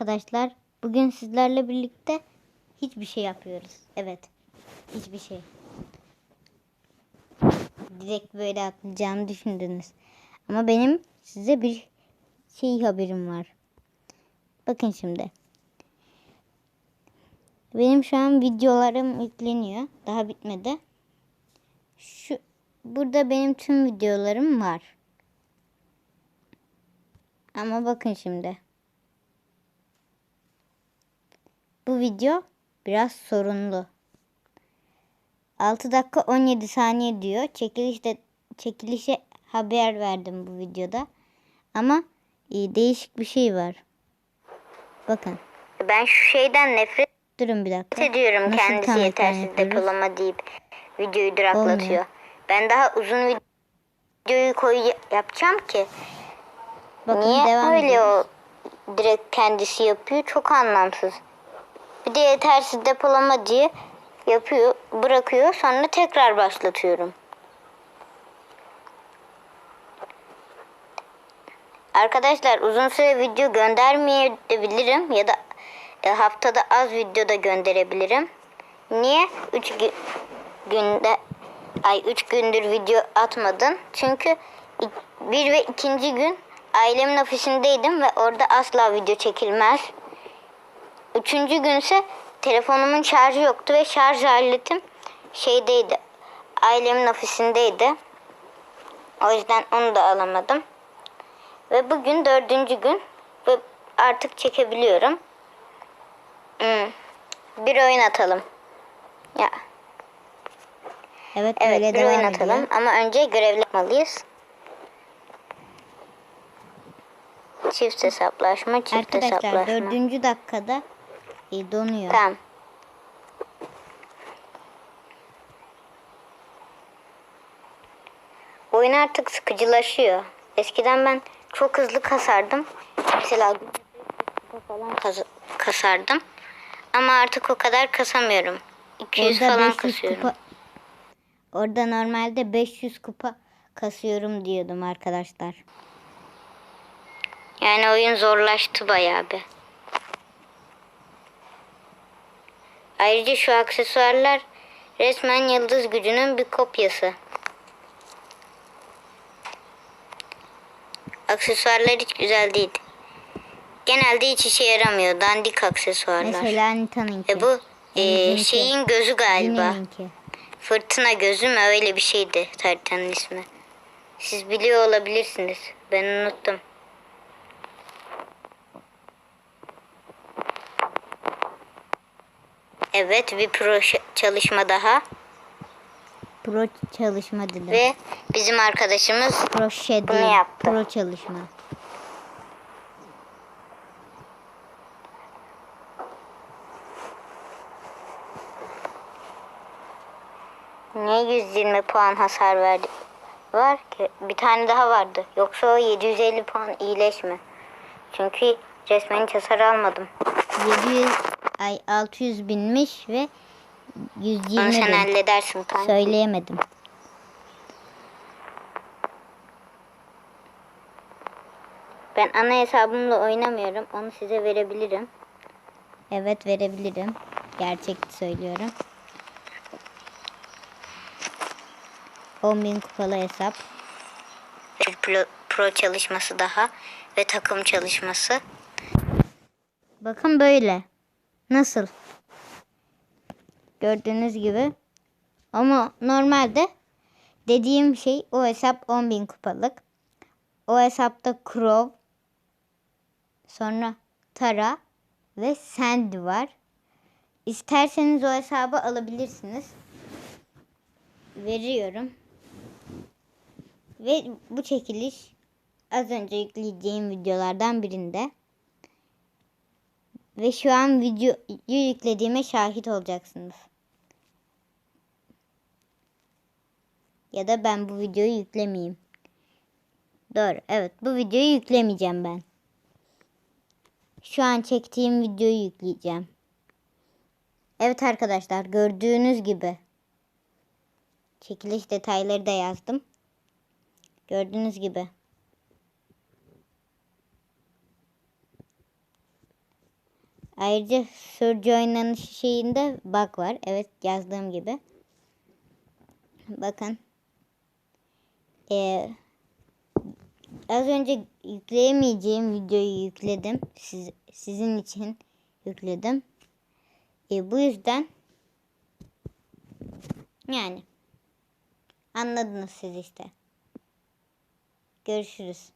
Arkadaşlar bugün sizlerle birlikte hiçbir şey yapıyoruz. Evet. Hiçbir şey. Direkt böyle atlayacağımı düşündünüz. Ama benim size bir şey haberim var. Bakın şimdi. Benim şu an videolarım yükleniyor. Daha bitmedi. Şu burada benim tüm videolarım var. Ama bakın şimdi. Bu video biraz sorunlu. 6 dakika 17 saniye diyor. Çekilişte çekilişe haber verdim bu videoda. Ama e, değişik bir şey var. Bakın. Ben şu şeyden nefret Durun bir dakika. ediyorum Nasıl kendisi yetersiz yapıyoruz? depolama deyip videoyu duraklatıyor. Olmuyor. Ben daha uzun videoyu koy yapacağım ki. Bakın Niye devam öyle ediyoruz. o direkt kendisi yapıyor? Çok anlamsız. Bir de yetersiz depolama diye yapıyor, bırakıyor. Sonra tekrar başlatıyorum. Arkadaşlar uzun süre video göndermeyebilirim ya da e, haftada az video da gönderebilirim. Niye? 3 günde ay 3 gündür video atmadın. Çünkü bir ve ikinci gün ailemin ofisindeydim ve orada asla video çekilmez. Üçüncü günse telefonumun şarjı yoktu ve şarj aletim şeydeydi. Ailemin ofisindeydi. O yüzden onu da alamadım. Ve bugün dördüncü gün ve artık çekebiliyorum. Hmm. Bir oyun atalım. Ya Evet, evet bir oyun ediyor. atalım ama önce görevli yapmalıyız. Çift hesaplaşma, çift Arkadaşlar hesaplaşma. dördüncü dakikada e, donuyor. Tamam. Oyun artık sıkıcılaşıyor. Eskiden ben çok hızlı kasardım. Mesela falan kas- kasardım. Ama artık o kadar kasamıyorum. 200 Orada falan 500 kasıyorum. kupa Orada normalde 500 kupa kasıyorum diyordum arkadaşlar. Yani oyun zorlaştı bayağı bir. Ayrıca şu aksesuarlar resmen yıldız gücünün bir kopyası. Aksesuarlar hiç güzel değil. Genelde hiç işe yaramıyor. Dandik aksesuarlar. Mesela Nita'nınki. E bu e, şeyin gözü galiba. Fırtına gözü mü öyle bir şeydi haritanın ismi. Siz biliyor olabilirsiniz. Ben unuttum. Evet bir proje çalışma daha Pro çalışma dedim. ve bizim arkadaşımız Pro şey bunu yaptı. Pro çalışma. niye 120 puan hasar verdi? Var ki bir tane daha vardı. Yoksa o 750 puan iyileşme. Çünkü resmen hiç hasar almadım. 700 ay 600 binmiş ve 120 Onu sen bin. halledersin kanki. Söyleyemedim. Ben ana hesabımla oynamıyorum. Onu size verebilirim. Evet verebilirim. Gerçek söylüyorum. 10.000 kupalı hesap. Bir pro, pro çalışması daha ve takım çalışması. Bakın böyle. Nasıl? Gördüğünüz gibi. Ama normalde dediğim şey o hesap 10.000 kupalık. O hesapta Crow, sonra Tara ve Sandy var. İsterseniz o hesabı alabilirsiniz. Veriyorum. Ve bu çekiliş az önce yükleyeceğim videolardan birinde. Ve şu an videoyu yüklediğime şahit olacaksınız. Ya da ben bu videoyu yüklemeyeyim. Doğru. Evet bu videoyu yüklemeyeceğim ben. Şu an çektiğim videoyu yükleyeceğim. Evet arkadaşlar gördüğünüz gibi. Çekiliş detayları da yazdım. Gördüğünüz gibi. Ayrıca sürücü oynanışı şeyinde bug var. Evet yazdığım gibi. Bakın. Ee, az önce yükleyemeyeceğim videoyu yükledim. Siz, sizin için yükledim. Ee, bu yüzden yani anladınız siz işte. Görüşürüz.